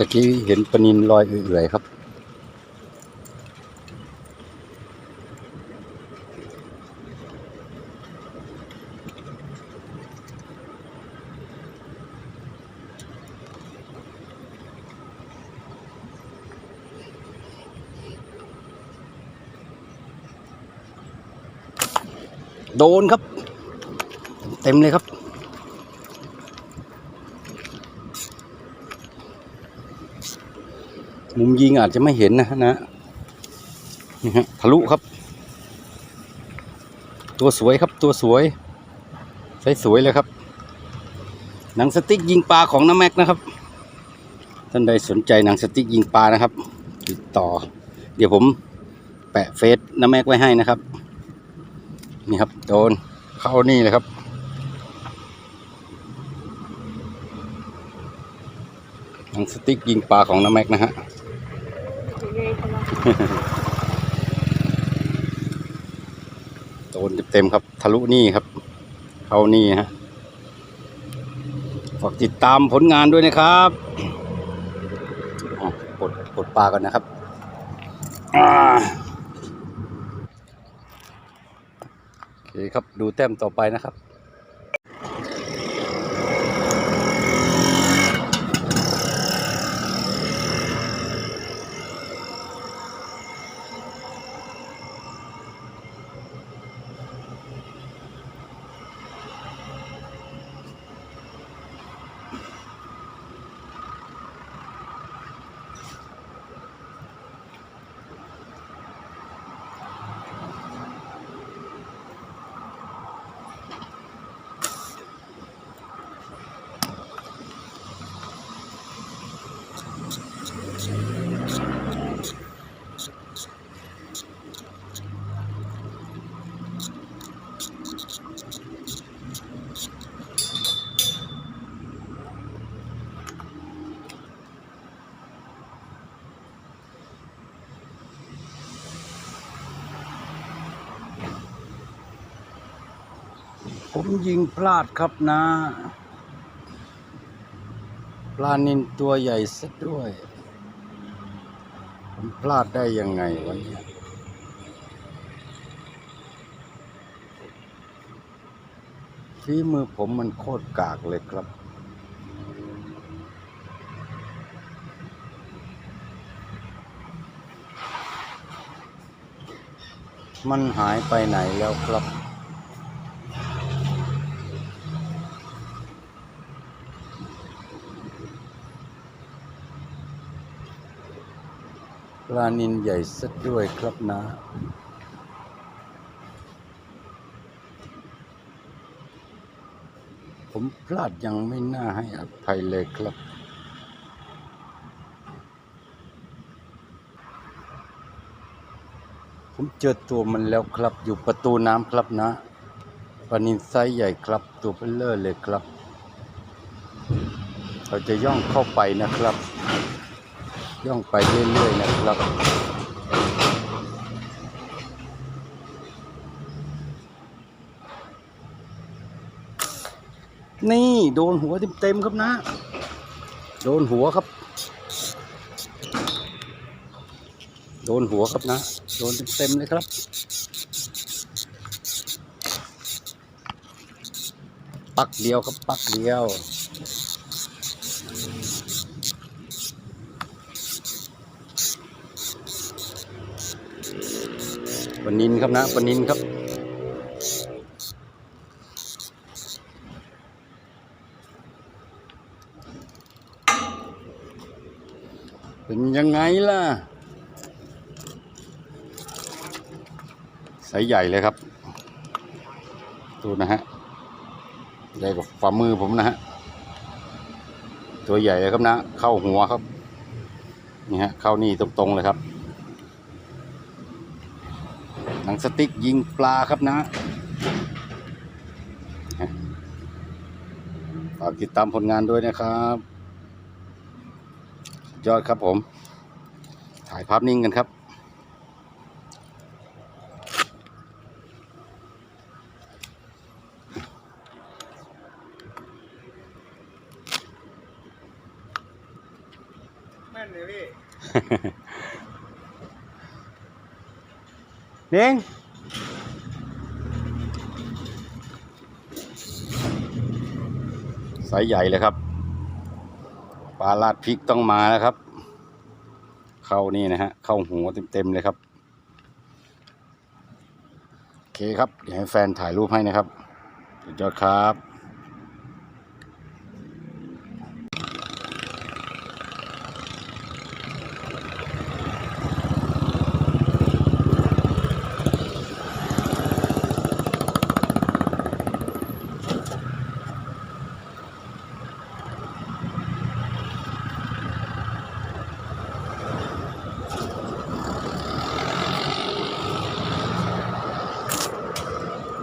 ตะกี้เห็นปนินลอยเอื่อยๆครับ โดนครับ เต็มเลยครับ มุมยิงอาจจะไม่เห็นนะฮะนะนี่ฮะทะลุครับ ตัวสวยครับตัวสวยใช้สวยเลยครับ หนังสติ๊กยิงปลาของน้าแม็กนะครับ ท่านใดสนใจหนังสติ๊กยิงปลานะครับ ติดต่อ เดี๋ยวผมแปะเฟซน้าแม็กไว้ให้นะครับ นี่ครับโดนเข้านี่เลยครับหนังสติ๊กยิงปลาของน้าแม็กนะฮะ โดนเต็มๆครับ ทะลุนี่ครับ เข้านี่ฮะ ฝากติดตามผลงานด้วยนะครับกดกดปลากันนะครับอ่าโอเคครับ ดูแต้มต่อไปนะครับ ผมยิงพลาดครับนะ ปลานินตัวใหญ่ซะด้วย ผมพลาดได้ยังไงวันนี้ฝีมือผมมันโคตรกากเลยครับ มันหายไปไหนแล้วครับ ลานินใหญ่สักด้วยครับนะผมพลาดยังไม่น่าให้อภัยเลยครับ ผมเจอตัวมันแล้วครับ อยู่ประตูน้ำครับนะปลานินไซใหญ่ครับ ตัวเบลเลอร์เลยครับ เราจะย่องเข้าไปนะครับ ย่องไปเรื่อยๆนะครับ นี่โดนหัวเต็มๆครับนะ โดนหัวครับ โดนหัวครับนะ โดนเต็มๆเลยครับปักเดียวครับปักเดียว ลานินครับนะปลานินครับเป็นยังไงล่ะไซส์ใหญ่เลยครับ ดูนะฮะใหญ่กว่าฝ่ามือผมนะฮะ ตัวใหญ่เลยครับนะ เข้าหัวครับ นี่ฮะ เข้านี่ตรงๆเลยครับ หนังสติ๊กยิงปลาครับนะฝากติดตามผลงานด้วยนะครับ ยอดครับผม ถ่ายภาพนิ่งกันครับเม่นเลยพี่ เด้งไซส์ใหญ่เลยครับปลาลาดพริกต้องมาแล้วครับ เข้านี่นะฮะ เข้าหัวเต็มๆเลยครับ โอเคครับ เดี๋ยวให้แฟนถ่ายรูปให้นะครับสุดยอดครับ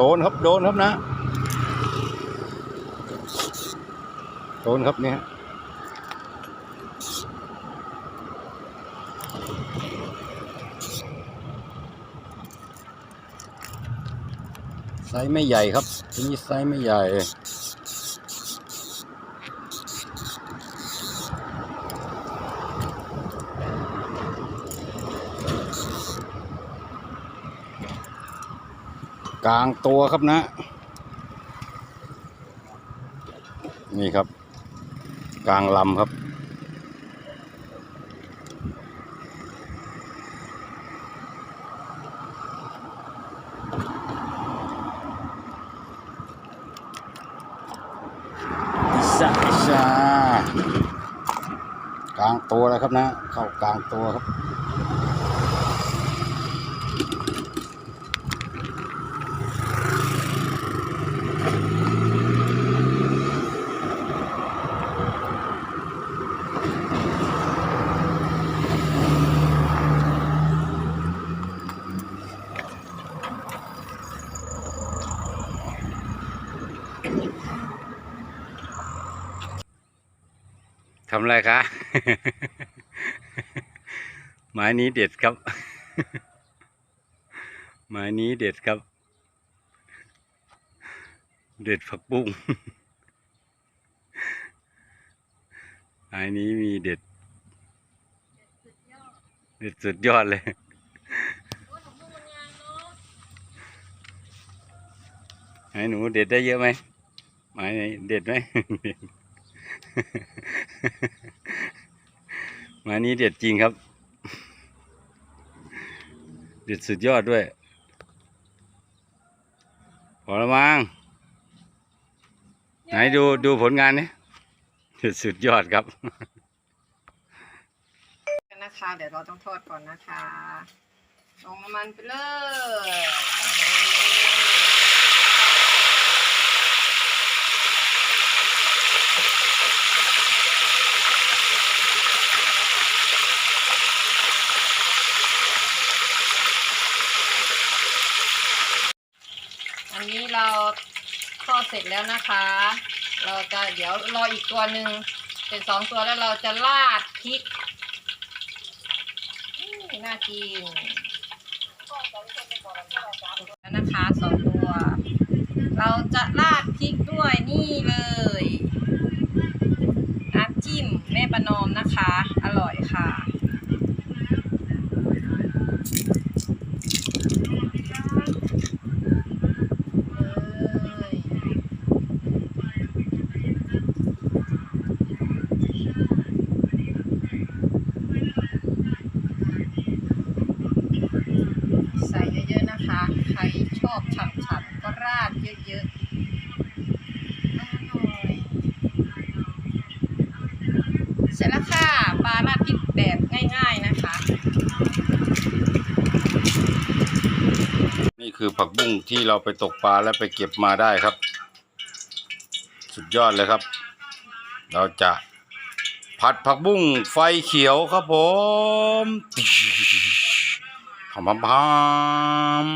โดนครับ โดนครับนะ โดนครับเนี่ยไซส์ไม่ใหญ่ครับทีนี้ไซส์ไม่ใหญ่ กลางตัวครับนะ นี่ครับ กลางลำครับ อิชาอิชากลางตัวแล้วครับนะ เข้ากลางตัวครับ ทำอะไรคะไม้นี้เด็ดครับไม้นี้เด็ดครับ เด็ดผักบุ้งไม้นี้มีเด็ด เด็ดสุดยอดเลยไม้หนูเด็ดได้เยอะไหม ไม้ไหนเด็ดไหม ไม้นี้เด็ดจริงครับ เด็ดสุดยอดด้วย พอละมั้งไหนดูดูผลงานนี่เด็ดสุดยอดครับกันนะคะ เดี๋ยวเราต้องทอดก่อนนะคะ ลงน้ำมันไปเลย เราทอดเสร็จแล้วนะคะ เราจะเดี๋ยวรออีกตัวหนึ่งเป็นสองตัวแล้วเราจะราดพริกน่ากินนะคะสองตัว เราจะราดพริกด้วยนี่เลยน้ำจิ้มแม่ประนอมนะคะ อร่อยค่ะ เลยใส่เยอะๆนะคะ ใครชอบฉ่ำๆก็ราดเยอะๆอร่อยเสร็จแล้วค่ะ ปลาราดพริกแบบง่ายๆนะคะ นี่ คือผักบุ้งที่เราไปตกปลาและไปเก็บมาได้ครับ สุดยอดเลยครับ เราจะผัดผักบุ้งไฟเขียวครับผมพามพามพาม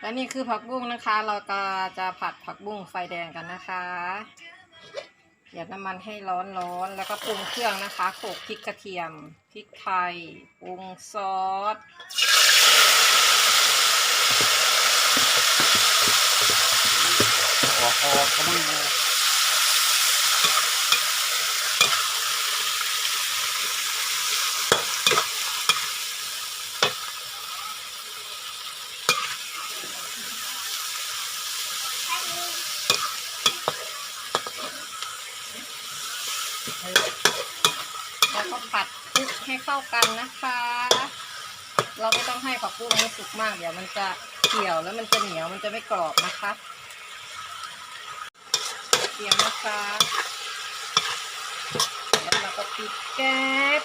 และนี่คือผักบุ้งนะคะ เราก็จะผัดผักบุ้งไฟแดงกันนะคะเหยียน้ำมันให้ร้อนร้อนๆ แล้วก็ปรุงเครื่องนะคะโขลกพริกกระเทียม พริกไทย ปรุงซอส บอกคอม่แล้วก็ผัดคลุกให้เข้ากันนะคะ เราไม่ต้องให้ผักบุ้งมันสุกมาก เดี๋ยวมันจะเกี่ยวแล้วมันจะเหนียวมันจะไม่กรอบนะคะ เตรียมนะคะแล้วเราก็ปิดแก๊ส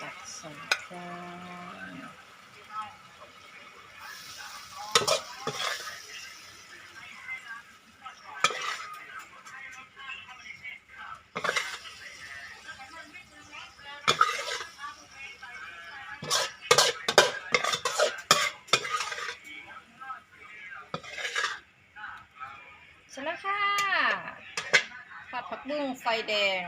ตักใส่จาน เสร็จแล้วค่ะผัดผักบุ้งไฟ แดง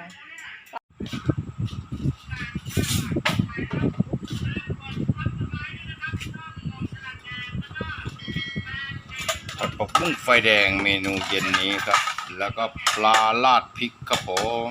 ผัดผักบุ้งไฟแดงเมนูเย็นนี้ครับ แล้วก็ปลาลาดพริกครับผม